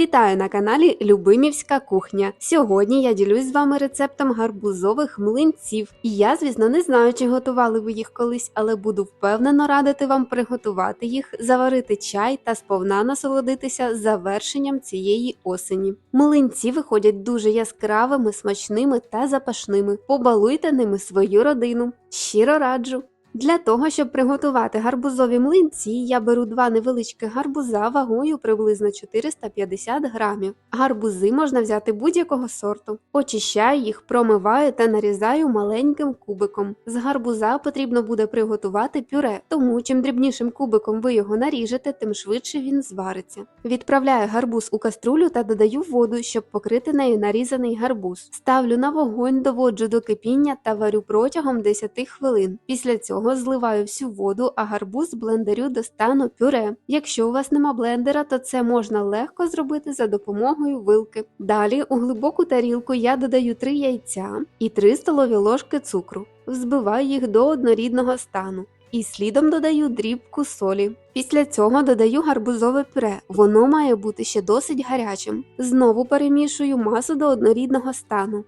Вітаю на каналі Любимівська кухня. Сьогодні я ділюсь з вами рецептом гарбузових млинців. І я, звісно, не знаю, чи готували ви їх колись, але буду впевнено радити вам приготувати їх, заварити чай та сповна насолодитися завершенням цієї осені. Млинці виходять дуже яскравими, смачними та запашними. Побалуйте ними свою родину. Щиро раджу. Для того, щоб приготувати гарбузові млинці, я беру два невеличкі гарбуза вагою приблизно 450 грамів. Гарбузи можна взяти будь-якого сорту. Очищаю їх, промиваю та нарізаю маленьким кубиком. З гарбуза потрібно буде приготувати пюре, тому чим дрібнішим кубиком ви його наріжете, тим швидше він звариться. Відправляю гарбуз у каструлю та додаю воду, щоб покрити нею нарізаний гарбуз. Ставлю на вогонь, доводжу до кипіння та варю протягом 10 хвилин. Після цього зливаю всю воду, а гарбуз блендерю до стану пюре. Якщо у вас нема блендера, то це можна легко зробити за допомогою вилки. Далі у глибоку тарілку я додаю 3 яйця і 3 столові ложки цукру. Взбиваю їх до однорідного стану. І слідом додаю дрібку солі. Після цього додаю гарбузове пюре. Воно має бути ще досить гарячим. Знову перемішую масу до однорідного стану.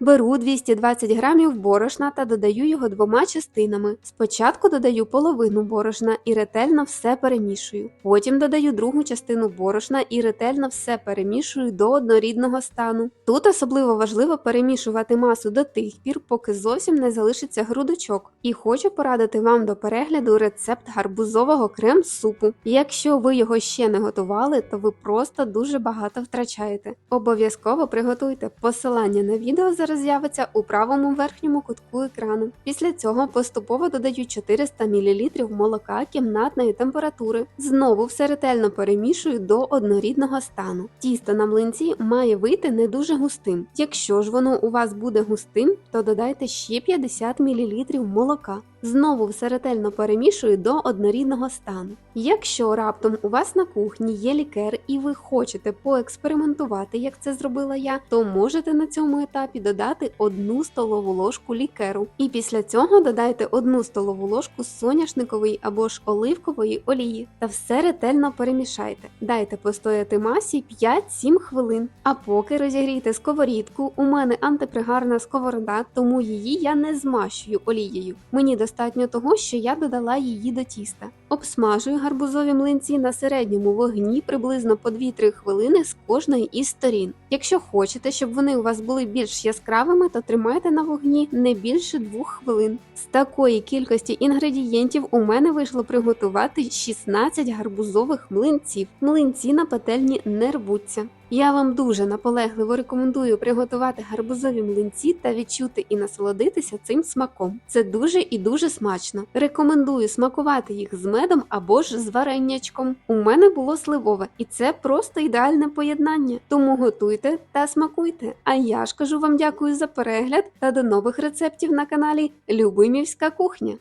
Беру 220 грамів борошна та додаю його двома частинами. Спочатку додаю половину борошна і ретельно все перемішую. Потім додаю другу частину борошна і ретельно все перемішую до однорідного стану. Тут особливо важливо перемішувати масу до тих пір, поки зовсім не залишиться грудочок. І хочу порадити вам до перегляду рецепт гарбузового крем-супу. Якщо ви його ще не готували, то ви просто дуже багато втрачаєте. Обов'язково приготуйте посилання на відео зараз з'явиться у правому верхньому кутку екрану. Після цього поступово додаю 400 мл молока кімнатної температури. Знову все ретельно перемішую до однорідного стану. Тісто на млинці має вийти не дуже густим. Якщо ж воно у вас буде густим, то додайте ще 50 мл молока. Знову все ретельно перемішую до однорідного стану. Якщо раптом у вас на кухні є лікер і ви хочете поекспериментувати, як це зробила я, то можете на цьому етапі додати одну столову ложку лікеру. І після цього додайте одну столову ложку соняшникової або ж оливкової олії та все ретельно перемішайте. Дайте постояти масі 5-7 хвилин. А поки розігрійте сковорідку, у мене антипригарна сковорода, тому її я не змащую олією. Мені достатньо того, що я додала її до тіста. Обсмажую гарбузові млинці на середньому вогні приблизно по 2-3 хвилини з кожної із сторін. Якщо хочете, щоб вони у вас були більш яскравими, то тримайте на вогні не більше 2 хвилин. З такої кількості інгредієнтів у мене вийшло приготувати 16 гарбузових млинців. Млинці на пательні не рвуться. Я вам дуже наполегливо рекомендую приготувати гарбузові млинці та відчути і насолодитися цим смаком. Це дуже і дуже смачно. Рекомендую смакувати їх з медом або ж з вареннячком. У мене було сливове, і це просто ідеальне поєднання. Тому готуйте та смакуйте. А я ж кажу вам дякую за перегляд та до нових рецептів на каналі Любимівська кухня.